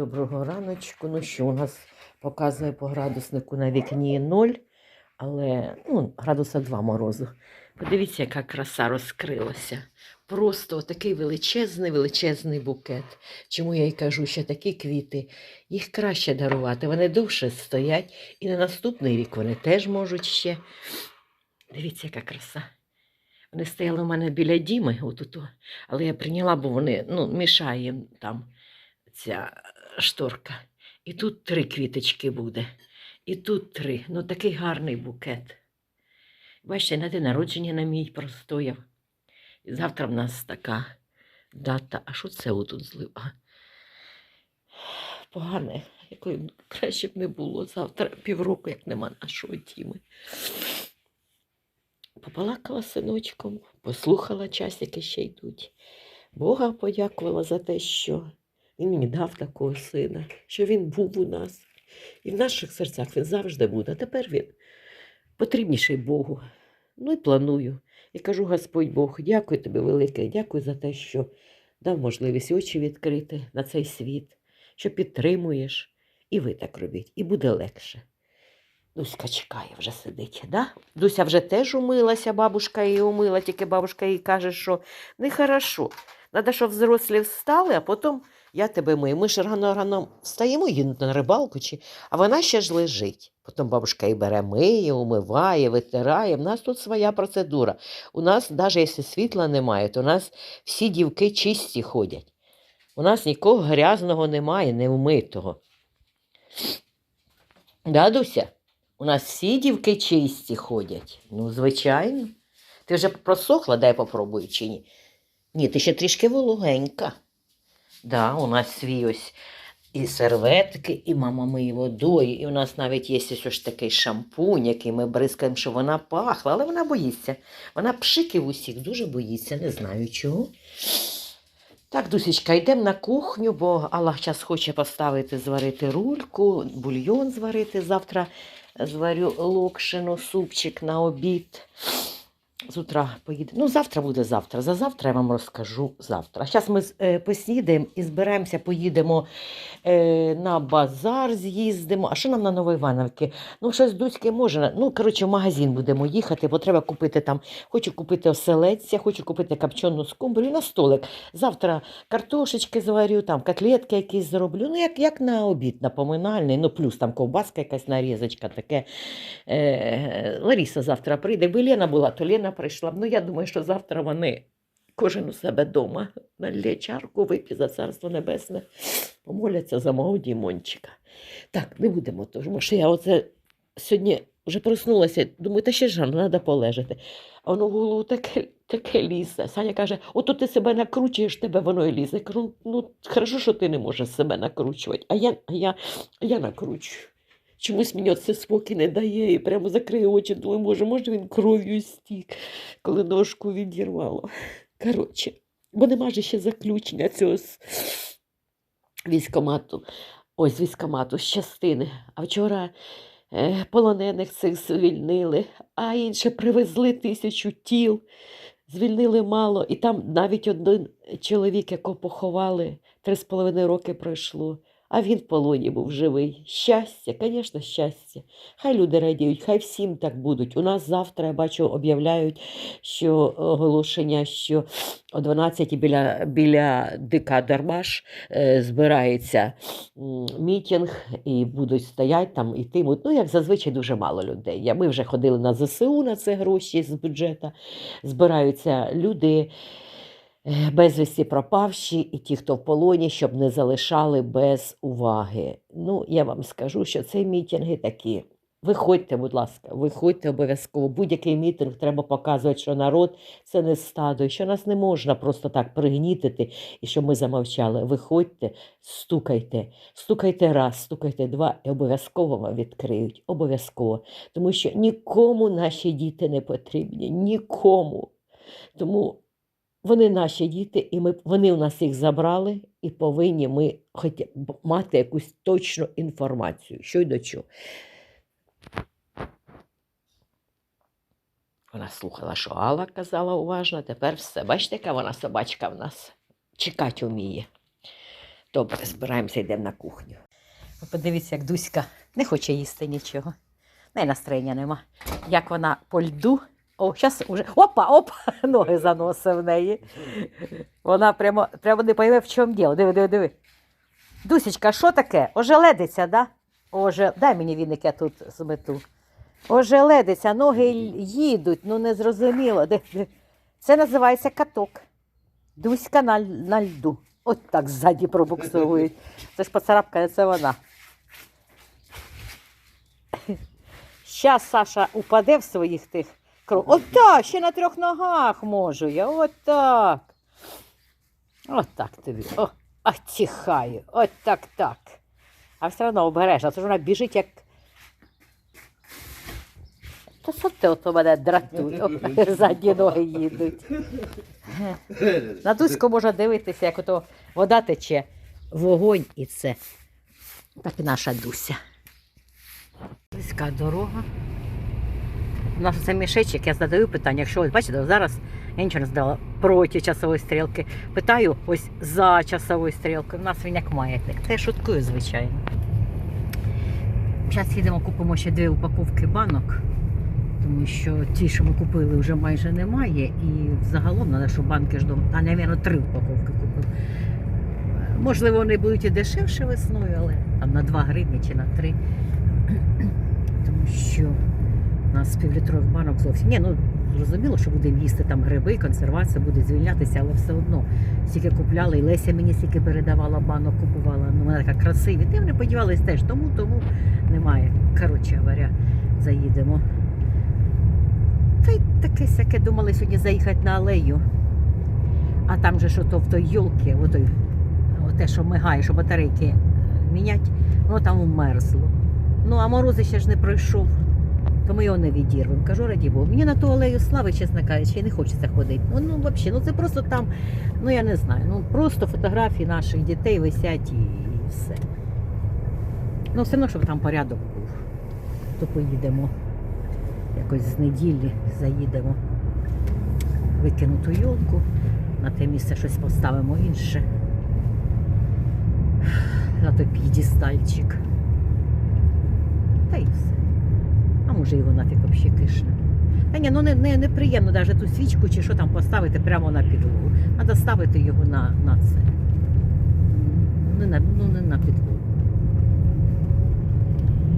доброго раночку. Ну що, у нас показує по градуснику на вікні 0, але ну, градуса 2 морозу. Подивіться, яка краса розкрилася. Просто такий величезний, величезний букет. Чому я й кажу, що такі квіти їх краще дарувати. Вони довше стоять, і на наступний рік вони теж можуть ще. Дивіться, яка краса. Вони стояли у мене біля Діми, отут, але я прийняла, бо вони ну, мішає там ця шторка. І тут три квіточки буде. І тут три. Ну такий гарний букет. Бачите, на день народження на мій простояв. Завтра в нас така дата. А що це отут злив? А, Погане, якої краще б не було. Завтра півроку, як нема нашого Діми. Побалакала синочком, послухала часики ще йдуть. Бога подякувала за те, що він мені дав такого сина, що він був у нас. І в наших серцях він завжди буде. А тепер він потрібніший Богу. Ну і планую. І кажу, Господь Бог, дякую тобі велике, дякую за те, що дав можливість очі відкрити на цей світ, що підтримуєш. І ви так робіть, і буде легше. Дуська чекає, вже сидить, да? Дуся вже теж умилася, бабушка її умила, тільки бабушка їй каже, що нехорошо. Треба, щоб взрослі встали, а потім я тебе мию. Ми ж рано рано встаємо їдемо на рибалку, чи... а вона ще ж лежить. Потім бабушка її бере, миє, умиває, витирає. У нас тут своя процедура. У нас, навіть якщо світла немає, то у нас всі дівки чисті ходять. У нас нікого грязного немає, невмитого. Да, Дуся? У нас всі дівки чисті ходять. Ну, звичайно. Ти вже просохла, дай попробую чи ні. Ні, ти ще трішки вологенька. Да, у нас свій ось і серветки, і мама миє водою, і у нас навіть є ось ось такий шампунь, який ми бризкаємо, щоб вона пахла, але вона боїться. Вона пшиків усіх дуже боїться, не знаю чого. Так, Дусечка, йдемо на кухню, бо Аллах час хоче поставити, зварити рульку, бульйон зварити. Завтра зварю локшину, супчик на обід. З утра поїдемо. Ну, завтра буде завтра. За завтра я вам розкажу завтра. Зараз ми е, поснідаємо і збираємося, поїдемо е, на базар, з'їздимо. А що нам на Новоівановки? Ну, щось Дуцьке може. Ну, коротше, в магазин будемо їхати, бо треба купити там. Хочу купити оселедця, хочу купити копчену скумбрію на столик. Завтра картошечки зварю, там котлетки якісь зроблю. Ну, як, як на обід, на поминальний. Ну, плюс там ковбаска якась нарізочка, таке. Е, Лариса завтра прийде. Якби Лена була, то Лена прийшла. Ну, я думаю, що завтра вони кожен у себе вдома налє чарку, вип'є за царство небесне, помоляться за мого Дімончика. Так, не будемо, тому що я оце сьогодні вже проснулася, думаю, та ще ж треба полежати. А воно в голову таке, таке лізе. Саня каже, ото ти себе накручуєш, тебе воно і лізе. Я кажу, ну, хорошо, що ти не можеш себе накручувати, а я, я, я накручую. Чомусь мені це спокій не дає і прямо закрию очі, думаю, може, може він кров'ю стік, коли ножку відірвало. Коротше, бо нема ж ще заключення цього військомату. Ось військомату, з частини. А вчора е, полонених цих звільнили, а інше привезли тисячу тіл, звільнили мало. І там навіть один чоловік, якого поховали, три з половиною роки пройшло. А він в полоні був живий. Щастя, звісно, щастя. Хай люди радіють, хай всім так будуть. У нас завтра, я бачу, об'являють, що оголошення, що о 12 біля, біля ДК Дармаш е, збирається мітінг і будуть стояти там, ітимуть. Ну, як зазвичай, дуже мало людей. Ми вже ходили на ЗСУ на це гроші з бюджету. Збираються люди безвісті пропавші і ті, хто в полоні, щоб не залишали без уваги. Ну, я вам скажу, що це мітинги такі. Виходьте, будь ласка, виходьте обов'язково. Будь-який мітинг треба показувати, що народ це не стадо, що нас не можна просто так пригнітити, і щоб ми замовчали. Виходьте, стукайте, стукайте раз, стукайте два, і обов'язково вам відкриють. Обов'язково. Тому що нікому наші діти не потрібні. Нікому. Тому вони наші діти, і ми, вони у нас їх забрали, і повинні ми б мати якусь точну інформацію, що й до чого. Вона слухала, що Алла казала уважно, тепер все. Бачите, яка вона собачка в нас? Чекать уміє. Добре, збираємося, йдемо на кухню. Подивіться, як Дуська не хоче їсти нічого. В неї настроєння нема. Як вона по льду. О, зараз уже. Опа, опа! Ноги заносить в неї. Вона прямо, прямо не пойме, в чому діло. Диви, диви, диви. Дусечка, що таке? Ожеледиться, да? Оже... Дай мені віник, я тут змету. Ожеледиться, ноги їдуть, ну не зрозуміло. Це називається каток. Дуська на, на льду. От так ззаді пробуксовують. Це ж поцарапка, це вона. Щас Саша упаде в своїх тих кров. От так, ще на трьох ногах можу я. От так. От так тобі. О, а тихаю. От так так. А все одно обережно, тому що вона біжить як. Та що ти ото мене дратує? Задні ноги їдуть. На Дуську можна дивитися, як ото вода тече, вогонь і це. Так наша Дуся. Близька дорога. У нас це мішечок, я задаю питання, якщо ось бачите, зараз я нічого не задала проти часової стрілки. Питаю ось за часовою стрілкою. У нас він як маятник. Це я звичайно. Зараз їдемо, купимо ще дві упаковки банок, тому що ті, що ми купили, вже майже немає. І загалом треба, щоб банки ж дома. А, мабуть, три упаковки купив. Можливо, вони будуть і дешевше весною, але там на 2 гривні чи на 3. Тому що у нас півлітрових банок зовсім. Ні, ну зрозуміло, що будемо їсти там гриби, консервація буде звільнятися, але все одно стільки купляли, і Леся мені стільки передавала банок, купувала. Ну, вони така красиві. Ти вони подівались теж, тому тому немає. Коротше говоря, заїдемо. Та й таке сяке думали сьогодні заїхати на алею. А там же що то в той йолки, отой, те, що мигає, що батарейки мінять, воно там умерзло. Ну, а морози ще ж не пройшов, то ми його не відірвемо. Кажу, раді Богу. Мені на ту алею слави, чесно кажучи, не хочеться ходити. Ну, ну взагалі, ну це просто там, ну я не знаю, ну просто фотографії наших дітей висять і, і все. Ну, все одно, щоб там порядок був. То поїдемо якось з неділі, заїдемо викинуту йолку, на те місце щось поставимо інше. На той п'єдестальчик. Та й все. А може його нафіг взагалі кишне. Та ні, ну не, не, неприємно навіть ту свічку чи що там поставити прямо на підлогу. Треба ставити його на, на це. Не на, ну, не на підлогу.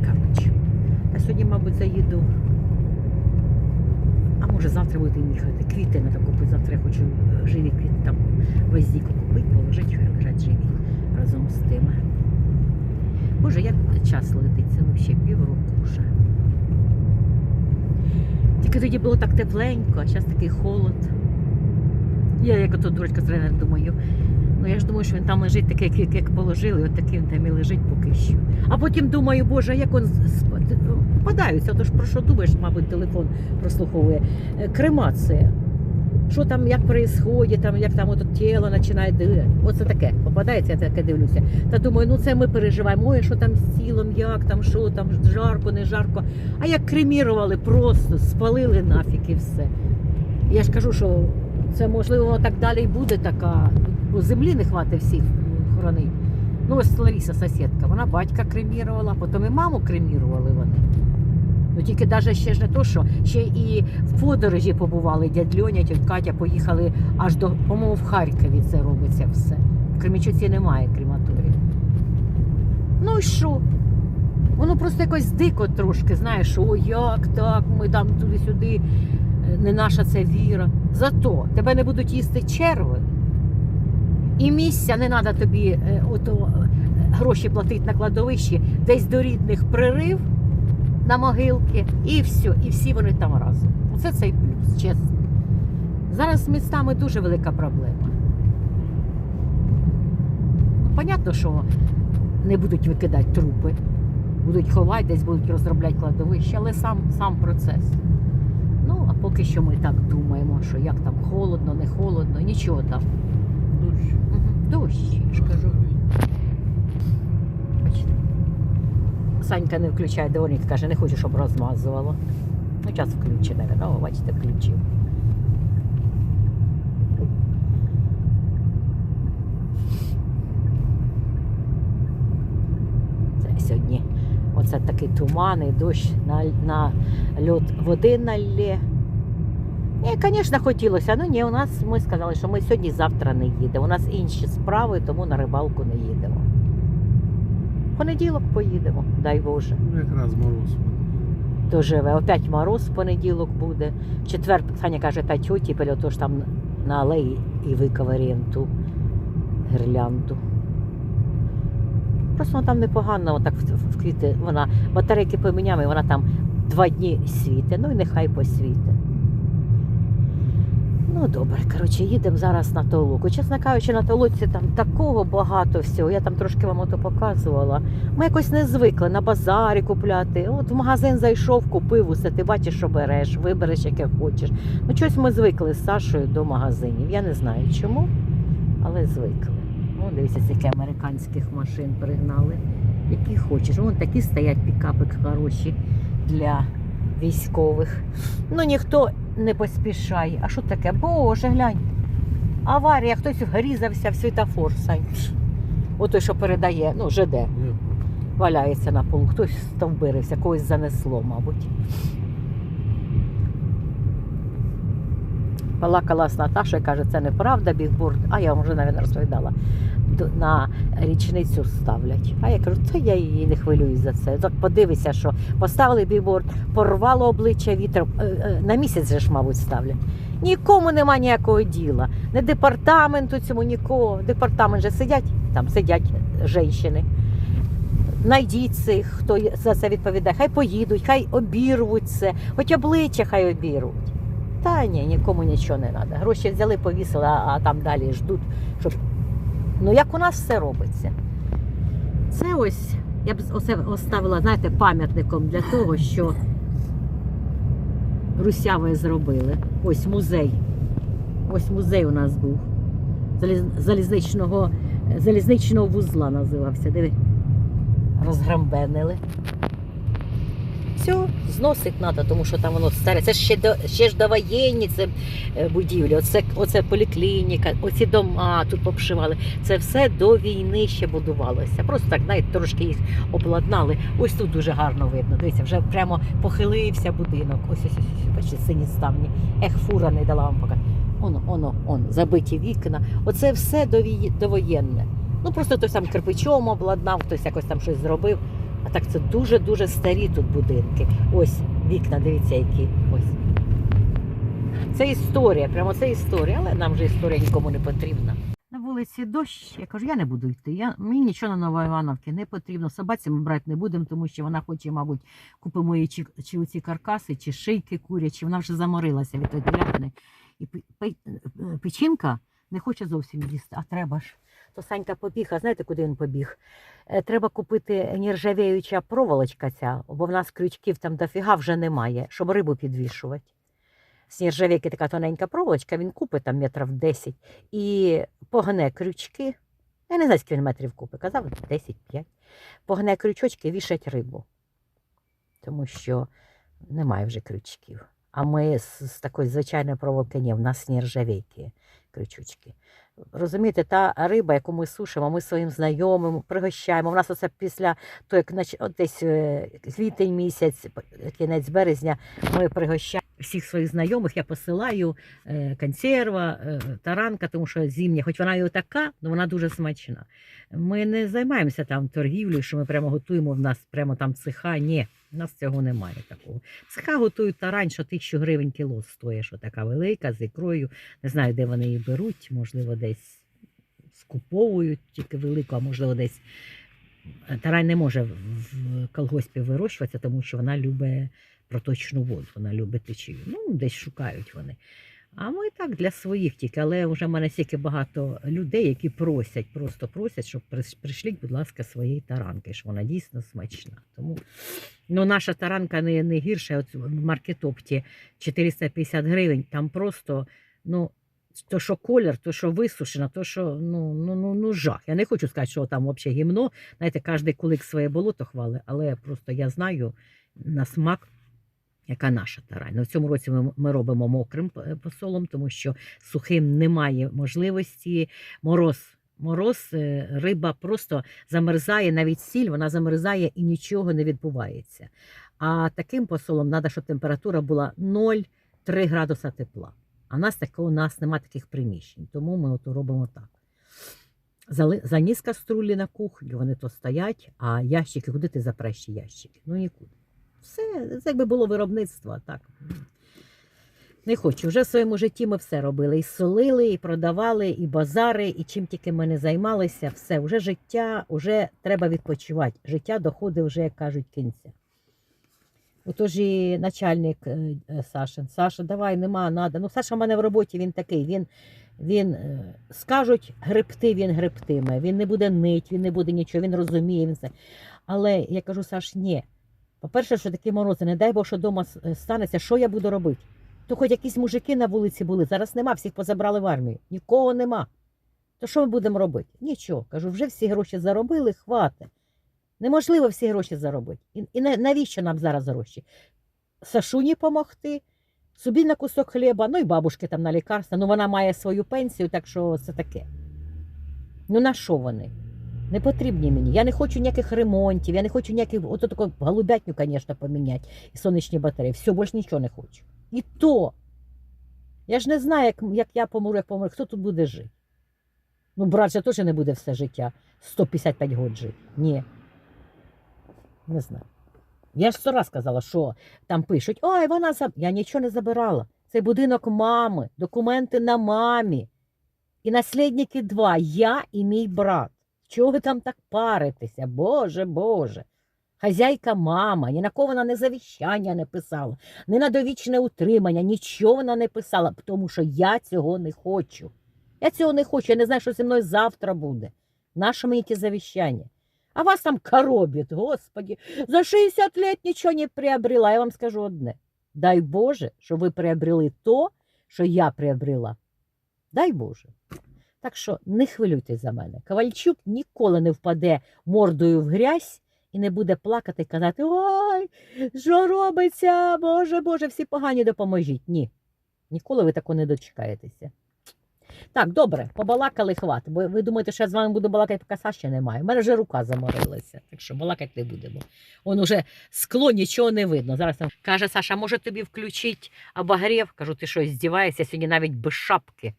Коротше. Та сьогодні, мабуть, заїду. А може завтра будемо їхати. Квіти треба купити. Завтра я хочу е, живі квіти там гвоздіку купити, положити, хай лежать живі разом з тими. Боже, як час летить, це взагалі півроку вже. Тільки тоді було так тепленько, а зараз такий холод. Я як ото дурочка тренер думаю. Ну я ж думаю, що він там лежить такий, як, як, положили, от такий він там і лежить поки що. А потім думаю, боже, як він попадаються, то ж про що думаєш, мабуть, телефон прослуховує. Е, Кремація. Що там, як відбувається, там, як там от тіло починає дивитися. Оце таке попадається, я таке дивлюся. Та думаю, ну це ми переживаємо. Ой, що там з тілом, як там, що там, жарко, не жарко. А як кремірували, просто спалили нафіг і все. Я ж кажу, що це можливо так далі і буде така, бо землі не хватить всіх хоронить. Ну, ось Лариса, сусідка, вона батька кремірувала, потім і маму кремірували вони. Ну тільки навіть ще ж не то, що ще і в подорожі побували дядь Льоня, тіть Катя поїхали аж до, по-моєму, в Харкові це робиться все. В Кремічуці немає крематорії. Ну і що? Воно просто якось дико трошки, знаєш, о, як так, ми там туди-сюди, е, не наша це віра. Зато тебе не будуть їсти черви, і місця не треба тобі е, ото, е, гроші платити на кладовищі, десь до рідних пририв на могилки, і все, і всі вони там разом. Оце цей плюс, чесно. Зараз з містами дуже велика проблема. Ну, понятно, що не будуть викидати трупи, будуть ховати, десь будуть розробляти кладовище, але сам, сам процес. Ну, а поки що ми так думаємо, що як там холодно, не холодно, нічого там. Дощ. Дощ, я ж кажу. Бачите. Санька не включає дворник, каже, не хочу, щоб розмазувало. Ну, час включене, о, бачите, включив. сьогодні. Оце такий туман і дощ на, на льот води налє. Ні, звісно, хотілося. Ну ні, у нас ми сказали, що ми сьогодні завтра не їдемо. У нас інші справи, тому на рибалку не їдемо. Понеділок поїдемо, дай Боже. Ну, якраз мороз. Доживе. Опять мороз в понеділок буде. В четвер Саня каже, та тьоті, то ж там на алеї і виковиряємо ту гірлянду. Просто вона там непогано, отак в, в квіти. Вона батарейки поміняємо, і вона там два дні світе. Ну і нехай посвіте. Ну, добре, коротше, їдемо зараз на толоку. Чесно кажучи, на толоці там такого багато всього. Я там трошки вам ото показувала. Ми якось не звикли на базарі купляти. От в магазин зайшов, купив усе, ти бачиш, що береш, вибереш, яке хочеш. Ну, щось ми звикли з Сашою до магазинів. Я не знаю чому, але звикли. Ну, дивіться, скільки американських машин пригнали. Які хочеш. Вон такі стоять пікапи хороші для військових. Ну ніхто не поспішає. А що таке? Боже, глянь. Аварія, хтось врізався в світофор, Сань. Ото, що передає, ну, ЖД, валяється на полу, хтось стовбирився, когось занесло, мабуть. Балакала з Наташою, каже, це неправда, бігборд. А я вам вже, навіть, розповідала. На річницю ставлять. А я кажу, та я її не хвилююсь за це. Так подивися, що поставили бігборд, порвало обличчя вітром. Е, е, На місяць же ж, мабуть, ставлять. Нікому нема ніякого діла. Не департаменту цьому нікого. Департамент же сидять, там сидять жінки. Найдіть цих, хто за це відповідає. Хай поїдуть, хай обірвуть це, хоч обличчя хай обірвуть. Та ні, нікому нічого не треба. Гроші взяли, повісили, а, а там далі ждуть, щоб. Ну як у нас все робиться? Це ось, я б оце оставила, знаєте, пам'ятником для того, що русяви зробили. Ось музей. Ось музей у нас був. Залізничного, залізничного вузла називався. Диви. Розграмбенили. Все, зносить треба, тому що там воно старе. Це ще до ще ж довоєнні це будівлі. Оце, оце поліклініка, оці дома тут обшивали. Це все до війни ще будувалося. Просто так, навіть трошки їх обладнали. Ось тут дуже гарно видно. Дивіться, вже прямо похилився будинок. Ось ось ось, бачите, сині ставні. Ех, фура не дала вам показати. Оно, оно, он, забиті вікна. Оце все довоєнне. Ну просто хтось там кирпичом обладнав, хтось якось там щось зробив. А так це дуже-дуже старі тут будинки. Ось вікна, дивіться, які. Ось. Це історія, прямо це історія, але нам же історія нікому не потрібна. На вулиці дощ, я кажу, я не буду йти. Я, мені нічого на Новоівановки не потрібно. Собаці ми брати не будемо, тому що вона хоче, мабуть, купимо їй чи, чи оці каркаси, чи шийки курячі. Вона вже заморилася від тої телятини. І е, печінка не хоче зовсім їсти, а треба ж. То Санька побіг, а знаєте, куди він побіг? Е, Треба купити нержавіюча проволочка ця, бо в нас крючків там дофіга вже немає, щоб рибу підвішувати. З нержавійки така тоненька проволочка, він купить там метрів 10 і погне крючки. Я не знаю, скільки він метрів купить, казав 10-5. Погне крючочки, вішать рибу. Тому що немає вже крючків. А ми з, такої звичайної проволоки в нас нержавійки крючочки. Розумієте, та риба, яку ми сушимо, ми своїм знайомим пригощаємо. У нас оце після того, як десь е, квітень місяць, п- кінець березня, ми пригощаємо всіх своїх знайомих. Я посилаю е, консерва, е, таранка, тому що зимня, хоч вона і така, але вона дуже смачна. Ми не займаємося там торгівлею, що ми прямо готуємо в нас прямо там цеха. Ні, в нас цього немає такого. Цеха готують тарань, що тисячу гривень кіло стоїть, що така велика, з ікрою. Не знаю, де вони її беруть, можливо, десь скуповують тільки велику, а можливо, десь тарань не може в колгоспі вирощуватися, тому що вона любить проточну воду, вона любить течію. Ну, десь шукають вони. А ми так для своїх тільки, але вже в мене стільки багато людей, які просять, просто просять, щоб прийшліть, будь ласка, своєї таранки, що вона дійсно смачна. Тому ну, наша таранка не, не гірша. От в маркетопті 450 гривень, там просто ну, то, що колір, то, що висушено, то, що ну, ну, ну, ну жах. Я не хочу сказати, що там взагалі гімно. Знаєте, кожен кулик своє болото хвали, але просто я знаю на смак. Яка наша тарань. Ну, в цьому році ми, ми робимо мокрим посолом, тому що сухим немає можливості. Мороз Мороз, е, риба просто замерзає, навіть сіль, вона замерзає і нічого не відбувається. А таким посолом треба, щоб температура була 0,3 градуса тепла. А нас такого у нас немає таких приміщень, тому ми от робимо так. Заніс каструлі на кухню, вони то стоять, а ящики, куди ти запреш ящики? Ну нікуди. Все, це якби було виробництво, так. Не хочу. Вже в своєму житті ми все робили. І солили, і продавали, і базари, і чим тільки ми не займалися, все. Вже життя, вже треба відпочивати. Життя доходить вже, як кажуть, кінця. Отож і начальник е, е, Сашин. Саша, давай, нема, надо. Ну, Саша в мене в роботі він такий. Він, він е, скажуть гребти, він гребтиме. Він не буде нить, він не буде нічого, він розуміє. Він все. Але я кажу, Саш, ні. По-перше, що такі морози, не дай Бог, що вдома станеться, що я буду робити? То хоч якісь мужики на вулиці були, зараз нема, всіх позабрали в армію. Нікого нема. То що ми будемо робити? Нічого. Кажу, вже всі гроші заробили, хватить. Неможливо всі гроші заробити. І, і навіщо нам зараз гроші? Сашуні помогти, собі на кусок хліба, ну і бабушки там на лікарства. Ну вона має свою пенсію, так що це таке. Ну на що вони? Не потрібні мені. Я не хочу ніяких ремонтів, я не хочу ніяких, ото таку голубятню, звісно, поміняти і сонячні батареї. Все, більше нічого не хочу. І то. Я ж не знаю, як, як я помру, як помру, хто тут буде жити. Ну, брат же теж не буде все життя 155 років жити. Ні. Не знаю. Я ж сто раз казала, що там пишуть, ой, вона заб... Я нічого не забирала. Це будинок мами, документи на мамі. І наслідники два я і мій брат. Чого ви там так паритеся? Боже, Боже. Хазяйка мама, ні на кого вона не завіщання не писала, ні на довічне утримання, нічого вона не писала, тому що я цього не хочу. Я цього не хочу, я не знаю, що зі мною завтра буде. Нащо мені ті завіщання? А вас там коробить, господи, за 60 лет нічого не приобрела. Я вам скажу одне. Дай Боже, що ви приобрели то, що я приобрела. Дай Боже. Так що не хвилюйтесь за мене. Ковальчук ніколи не впаде мордою в грязь і не буде плакати і казати: Ой, що робиться? Боже, Боже, всі погані допоможіть. Ні. Ніколи ви такого не дочекаєтеся. Так, добре, побалакали хват. Бо ви думаєте, що я з вами буду балакати, поки Саші немає. У мене вже рука заморилася, так що балакати не будемо. Он уже скло, нічого не видно. Зараз там каже Саша, може тобі включить обогрів? Кажу, ти що, здіваєшся сьогодні навіть без шапки.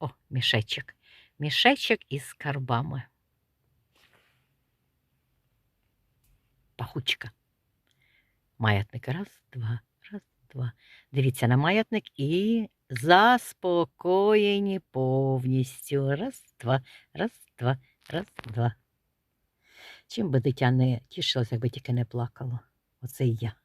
О, мішечок. Мішечок із скарбами. Пахучка. Маятник. Раз, два, раз, два. Дивіться на маятник і заспокоєні повністю. Раз, два, раз, два, раз, два. Чим би дитя не тішилося, якби тільки не плакало. Оце я.